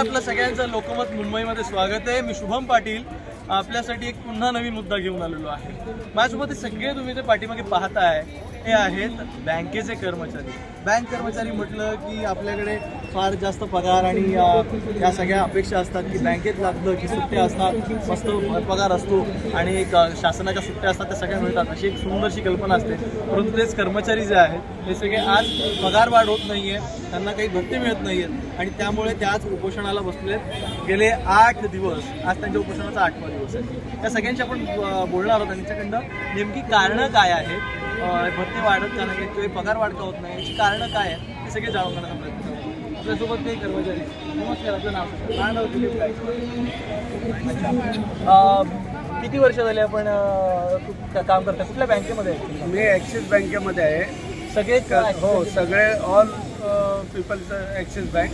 आपलं सगळ्यांचं लोकमत मुंबईमध्ये स्वागत आहे. मी शुभम पाटील. आपल्यासाठी एक पुन्हा नवीन मुद्दा घेऊन आलेलो आहे. माझ्यासोबत सगळे तुम्ही ते पाठीमागे पाहताय. हे आहेत बँकेचे कर्मचारी. बँक कर्मचारी म्हटलं की आपल्याकडे फार जास्त पगार आणि या सगळ्या अपेक्षा असतात की बँकेत लागलं की सुट्ट्या असतात मस्त पगार असतो आणि एक शासनाच्या सुट्ट्या असतात त्या सगळ्या मिळतात. अशी एक सुंदरशी कल्पना असते. परंतु तेच कर्मचारी जे आहेत हे सगळे आज पगार वाढ होत आहे त्यांना काही भत्ते मिळत नाही आहेत आणि त्यामुळे ते आज उपोषणाला बसले गेले आठ दिवस आज त्यांच्या उपोषणाचा आठवा दिवस आहे. त्या सगळ्यांशी आपण बोलणार आहोत त्यांच्याकडनं नेमकी कारणं काय आहेत भत्ते वाढत का नाही किंवा पगार वाढ का होत नाही याची कारणं काय आहेत हे सगळे जाणून घेण्याचा प्रयत्न आपल्यासोबत कर्मचारी नमस्कार आपलं नाव. काय नाव दिलीप काय? किती वर्ष झाली आपण काम करता? कुठल्या बँकेमध्ये आहे? मी ॲक्सिस बँकेमध्ये आहे. सगळेच क- हो सगळे ऑल पीपल्स ॲक्सिस बँक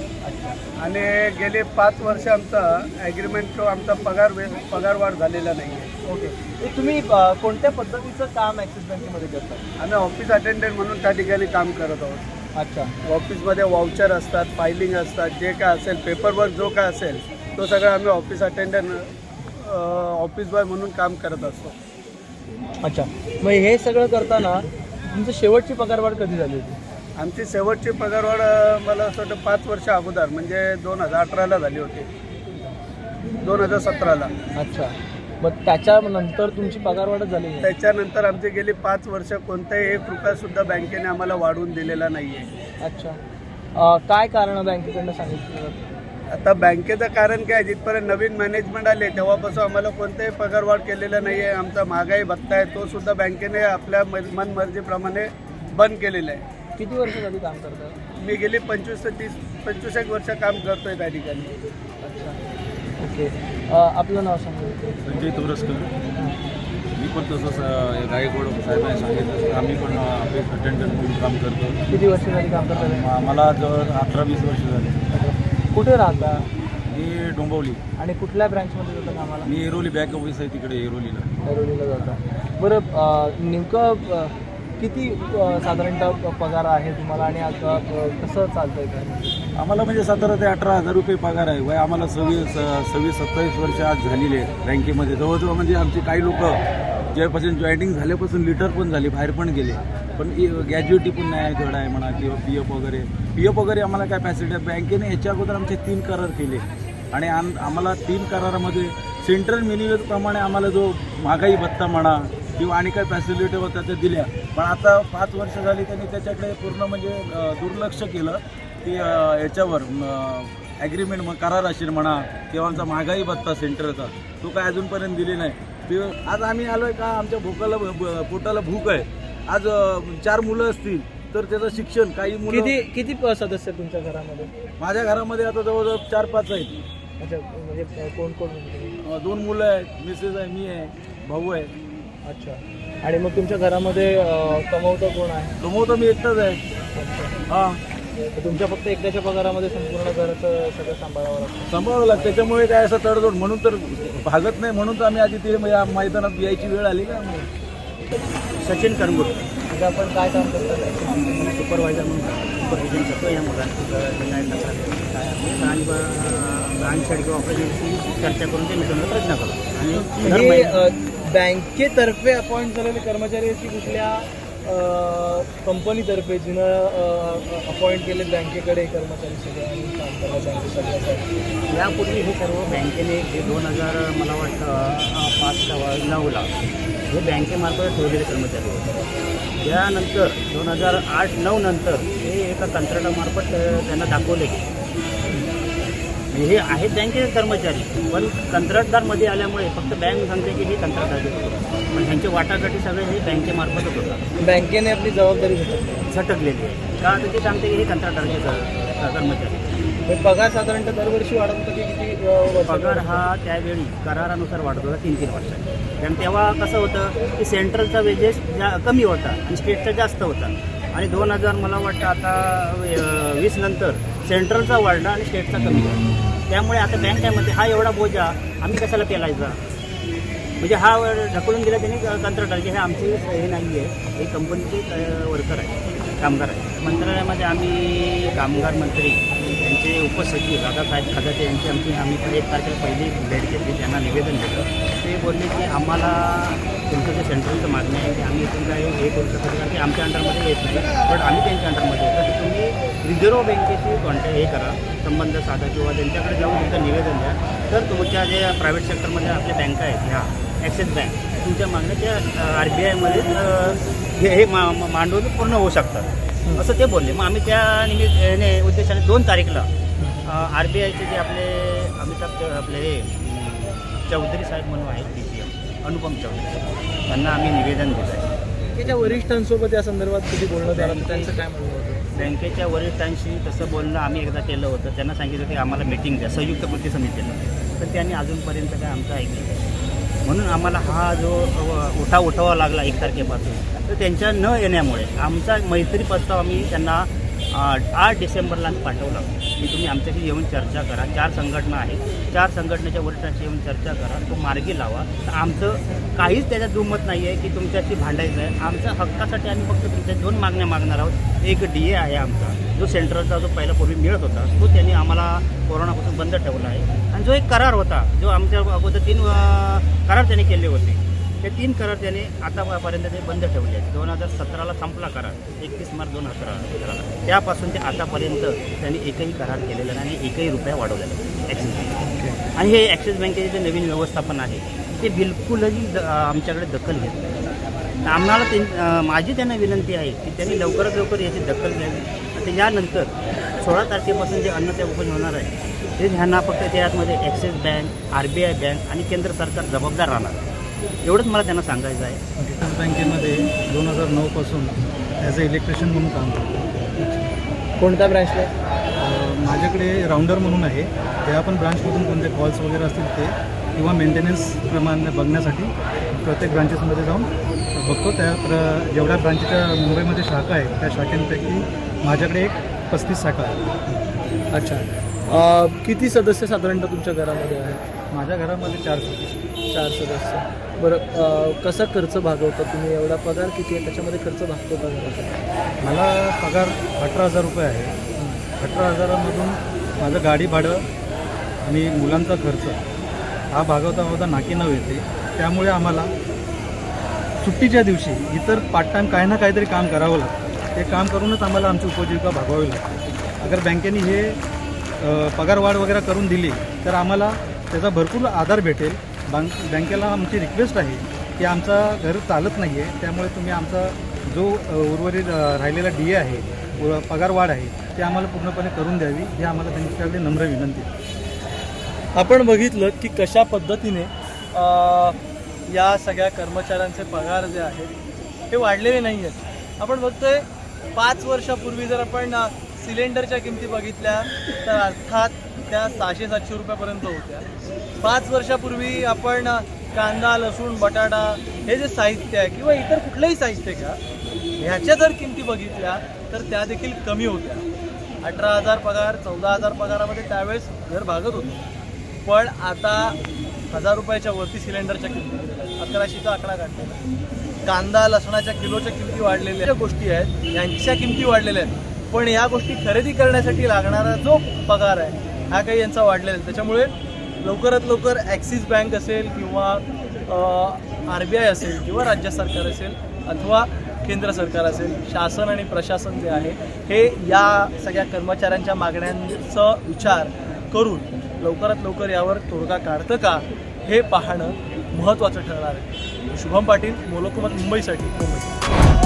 आणि गेले पाच वर्ष आमचा ॲग्रीमेंट तो आमचा पगार पगार वाढ झालेला नाही. आहे ओके. हे तुम्ही अ, कोणत्या पद्धतीचं काम ॲक्सिस बँकेमध्ये करता? आम्ही ऑफिस अटेंडंट म्हणून त्या ठिकाणी काम करत आहोत. अच्छा. ऑफिसमध्ये वाउचर असतात फायलिंग असतात जे काय असेल पेपरवर्क जो काय असेल तो सगळं आम्ही ऑफिस अटेंडंट ऑफिस बॉय म्हणून काम करत असतो. अच्छा. मग हे सगळं करताना तुमची शेवटची पगारवाढ कधी झाली होती? आमची शेवटची पगारवाढ अं, मला असं वाटतं पाच वर्ष अगोदर म्हणजे दोन हजार अठराला झाली होती. दोन हजार सतराला. अच्छा. मग त्याच्यानंतर तुमची पगारवाढच झाली नाही त्याच्यानंतर आमची गेली पाच वर्ष कोणताही एक रुपयासुद्धा बँकेने आम्हाला वाढवून दिलेला नाही आहे अच्छा. अ, काय कारण बँकेकडनं सांगितलं? जातं? आता बँकेचं कारण काय जिथपर्यंत नवीन मॅनेजमेंट आले तेव्हापासून आम्हाला कोणताही पगारवाढ केलेला नाही आहे आमचा महागाई भत्ता आहे तो सुद्धा बँकेने आपल्या म- मनमर्जीप्रमाणे बंद केलेला आहे. किती वर्ष झाली काम करता मी गेली पंचवीस ते तीस पंचवीस एक वर्ष काम करतोय त्या ठिकाणी. अच्छा. ओके. आपलं नाव सांगा. संजय तोरसकर. मी पण तसंच गायकवाड साहेबांनी सांगितलं. आम्ही पण ऑफिस अटेंडंट म्हणून काम करतो. किती वर्ष झाली काम करता म- मला जवळ अठरा वीस वर्ष झाले. कुठे राहता? मी डोंबवली. आणि कुठल्या ब्रँचमध्ये जाता कामाला? मी एरोली बॅक ऑफिस आहे तिकडे एरोलीला. ऐरोलीला जाता. बरं अ, नेमकं अ, किती साधारणतः पगार आहे तुम्हाला आणि आता कसं चालतंय काय? आम्हाला म्हणजे सतरा ते अठरा हजार रुपये पगार आहे. वय आम्हाला सव्वीस सव्वीस सत्तावीस वर्ष आज झालेली आहे बँकेमध्ये. जवळजवळ म्हणजे आमचे काही लोक जेव्हापासून जॉईनिंग झाल्यापासून लिटर पण झाले बाहेर पण गेले. पण गॅज्युटी पण नाही आहे आहे म्हणा किंवा पी एफ वगैरे. पी एफ वगैरे आम्हाला काय फॅसिलिटी आहे. बँकेने याच्या अगोदर आमचे तीन करार केले. आणि आम आम्हाला तीन करारामध्ये सेंट्रल मिनिममप्रमाणे आम्हाला जो महागाई भत्ता म्हणा किंवा आणि काय फॅसिलिटी होत्या त्या दिल्या. पण आता पाच वर्ष झाली त्यांनी त्याच्याकडे पूर्ण म्हणजे दुर्लक्ष केलं. की याच्यावर ॲग्रीमेंट मग करार असेल म्हणा किंवा आमचा महागाई भत्ता सेंटरचा तो काय अजूनपर्यंत दिले नाही. ते आज आम्ही आलोय का आमच्या भूकाला पोटाला भूक आहे. आज चार मुलं असतील तर त्याचं शिक्षण काही मुलं किती किती सदस्य आहेत तुमच्या घरामध्ये? माझ्या घरामध्ये आता जवळजवळ चार पाच आहेत. अच्छा म्हणजे कोण कोण? दोन मुलं आहेत मिसेस आहे मी आहे भाऊ आहे. अच्छा. आणि मग तुमच्या घरामध्ये अ, कमवतं कोण आहे? कमवतो मी एकटाच आहे. हां. तर तुमच्या फक्त एकट्याच्या पगारामध्ये संपूर्ण घराचं सगळं सांभाळावं लागतं. सांभाळावं लागतं. त्याच्यामुळे काय असं तडजोड. म्हणून तर भागत नाही. म्हणून तर आम्ही आधी तिथे या मैदानात यायची वेळ आली का? सचिन करंगूर म्हणजे आपण काय काम करतात? सुपरवायझर म्हणून सुपरविजन करतो या मुलांना. आणि ब्रांच साईड किंवा ऑपरेशनशी चर्चा करून ते मिटवण्याचा प्रयत्न करतो आणि हे बँकेतर्फे अपॉइंट झालेले कर्मचारी की कुठल्या कंपनीतर्फे जिनं अपॉइंट केले बँकेकडे कर्मचारी सगळे यापूर्वी हे सर्व बँकेने जे दोन हजार मला वाटतं पाच नऊला हे बँकेमार्फत ठेवलेले कर्मचारी होते. त्यानंतर दोन हजार आठ नऊ नंतर हे एका कंत्राटामार्फत त्यांना दाखवले. हे आहेत बँकेचे कर्मचारी पण कंत्राटदारमध्ये आल्यामुळे फक्त बँक सांगते की हे कंत्राटदार पण ह्यांचे वाटाघाटी सगळे हे बँकेमार्फतच होतात. बँकेने आपली जबाबदारी झटकलेली आहे. का? तर ते सांगते की हे कंत्राटदारचे कर्मचारी. पगार साधारणतः दरवर्षी वाढत होतं की किती पगार हा त्यावेळी करारानुसार वाढत होता तीन तीन वर्षात. कारण तेव्हा कसं होतं की सेंट्रलचा वेजेस जा कमी होता आणि स्टेटचा जास्त होता. आणि दोन हजार मला वाटतं आता वीस नंतर सेंट्रलचा वाढला आणि स्टेटचा कमी झाला. त्यामुळे आता बँक काय म्हणते हा एवढा बोजा आम्ही कशाला पेलायचा? म्हणजे हा ढकलून दिला त्यांनी कंत्राटाचे हे आमची हे नाही आहे हे कंपनीचे वर्कर आहे कामगार आहे मंत्रालयामध्ये आम्ही कामगार मंत्री त्यांचे उपसचिव दादासाहेब खादाते यांची आमची आम्ही पण एक तारखेला पहिली भेट घेतली त्यांना निवेदन दिलं. ते बोलले की आम्हाला तुमचं जे सेंट्रलचं मागणी आहे की आम्ही इथून काय हे करू शकतो कारण की आमच्या अंडरमध्ये येत नाही. पण आम्ही त्यांच्या अंडरमध्ये येतो तर तुम्ही रिझर्व्ह बँकेशी कॉन्टॅक्ट हे करा संबंध साधा किंवा त्यांच्याकडे जाऊन तुमचं निवेदन द्या. तर तुमच्या जे प्रायव्हेट सेक्टरमध्ये आपल्या बँका आहेत ह्या ॲक्सिस बँक तुमच्या मागण्या त्या आर बी आयमध्ये हे मा मा- मांडून पूर्ण होऊ शकतात. असं ते बोलले. मग आम्ही त्या निमित्त याने उद्देशाने दोन तारीखला आर बी आयचे जे आपले अमिताभ च- आपले हे चौधरी साहेब म्हणून आहेत D C M Anupam Chaudhari. त्यांना आम्ही निवेदन दिलं आहे बँकेच्या वरिष्ठांसोबत या संदर्भात कधी बोलणं झालं? त्यांचं काय म्हणणं होतं? बँकेच्या वरिष्ठांशी तसं बोलणं आम्ही एकदा केलं होतं. त्यांना सांगितलं की आम्हाला मिटिंग द्या. संयुक्त कृती समितीला. तर त्यांनी अजूनपर्यंत काय आमचं ऐकलं म्हणून आम्हाला हा जो उठा उठाव उठावा लागला एक तारखेपासून तर त्यांच्या न येण्यामुळे आमचा मैत्री प्रस्ताव आम्ही त्यांना आठ डिसेंबरला आम्ही पाठवला. की तुम्ही आमच्याशी येऊन चर्चा करा. चार संघटना आहेत. चार संघटनेच्या वरिष्ठांशी येऊन चर्चा करा. तो मार्गी लावा. तर आमचं काहीच त्याच्यात दुमत नाही आहे की तुमच्याशी भांडायचं आहे आमच्या हक्कासाठी आम्ही फक्त तुमच्या दोन मागण्या मागणार आहोत. एक डी ए आहे आमचा. जो सेंट्रलचा जो पहिला पूर्वी मिळत होता तो त्यांनी आम्हाला कोरोनापासून बंद ठेवला आहे. आणि जो एक करार होता जो आमच्या अगोदर तीन करार त्यांनी केले होते. ते तीन करार त्याने आतापर्यंत ते बंद ठेवले आहेत. दोन हजार सतराला संपला करार एकतीस मार्च दोन हजार सतराला. त्यापासून ते आतापर्यंत त्यांनी एकही करार केलेला नाही आणि एकही रुपया वाढवलेला आहे ॲक्सिस बँक आणि हे ॲक्सिस बँकेचे जे नवीन व्यवस्थापन आहे ते बिलकुलही द- आमच्याकडे दखल घेत नाही. आम्हाला ते माझी त्यांना विनंती आहे की त्यांनी लवकरात लवकर याची दखल घ्यावी. आणि यानंतर सोळा तारखेपासून जे अन्न त्या ओपन होणार आहे ते ह्यांना फक्त त्यामध्ये Axis bank R B I bank आणि केंद्र सरकार जबाबदार राहणार. आहे. एवढंच मला त्यांना सांगायचं आहे. ॲक्सिस बँकेमध्ये दोन हजार नऊपासून ॲज अ इलेक्ट्रिशियन म्हणून काम करतो. कोणत्या ब्रँचला अं, माझ्याकडे राऊंडर म्हणून आहे. त्या पण ब्रांचमधून कोणते कॉल्स वगैरे असतील ते किंवा मेंटेनन्स प्रमाणे बघण्यासाठी प्रत्येक ब्रांचेसमध्ये जाऊन बघतो. त्या प्र जेवढ्या ब्रांचेच्या मुंबईमध्ये शाखा आहेत त्या शाखेंपैकी माझ्याकडे एक पस्तीस शाखा आहेत. अच्छा. अं, किती सदस्य साधारणतः तुमच्या घरामध्ये आहेत? माझ्या घरामध्ये चार सदस्य. चार सदस्य. बरं अं, कसा खर्च भागवता तुम्ही? एवढा पगार किती आहे? त्याच्यामध्ये खर्च भागतो का? घराचा मला पगार अठरा हजार रुपये आहे. अठरा हजारामधून माझं गाडी भाडं आणि मुलांचा खर्च हा भागवता भागवता नाकी नऊ येते. त्यामुळे आम्हाला सुट्टीच्या दिवशी इतर पार्ट टाईम काही ना काहीतरी काम करावं लागतं. ते काम करूनच आम्हाला आमची उपजीविका भागवावी लागते. अगर बँकेने हे पगारवाढ वगैरे करून दिली तर आम्हाला त्याचा भरपूर आधार भेटेल. बँक बँकेला आमची रिक्वेस्ट आहे की आमचा घर चालत नाही आहे त्यामुळे तुम्ही आमचा जो उर्वरित राहिलेला डी ए आहे पगारवाढ आहे ते आम्हाला पूर्णपणे करून द्यावी. हे आम्हाला त्यांच्याकडे नम्र विनंती आपण बघितलं की कशा पद्धतीने या सगळ्या कर्मचाऱ्यांचे पगार जे आहेत हे वाढलेले नाही आहेत आपण बघतोय पाच वर्षापूर्वी जर आपण सिलेंडरच्या किमती बघितल्या तर अर्थात त्या सहाशे सातशे रुपयापर्यंत होत्या. पाच वर्षापूर्वी आपण कांदा लसूण बटाटा हे जे साहित्य आहे किंवा इतर कुठलंही साहित्य का ह्याच्या जर किमती बघितल्या तर त्या देखील कमी होत्या. अठरा हजार पगार चौदा हजार पगारामध्ये त्यावेळेस घर भागत होतं. पण आता हजार रुपयाच्या वरती सिलेंडरच्या किमती. अकराशेचा आकडा काढलेला कांदा लसणाच्या किलोच्या किमती वाढलेल्या ज्या गोष्टी आहेत यांच्या किमती वाढलेल्या आहेत. पण या गोष्टी खरेदी करण्यासाठी लागणारा जो पगार आहे हा काही यांचा वाढलेला आहे. त्याच्यामुळे लवकरात लवकर ॲक्सिस बँक असेल किंवा आर बी आय असेल किंवा राज्य सरकार असेल अथवा केंद्र सरकार असेल शासन आणि प्रशासन जे आहे हे या सगळ्या कर्मचाऱ्यांच्या मागण्यांचा विचार करून लवकरात लवकर यावर तोडगा काढतं का हे पाहणं महत्त्वाचं ठरणार आहे. शुभम पाटील मोलोकुमत मुंबईसाठी मुंबई.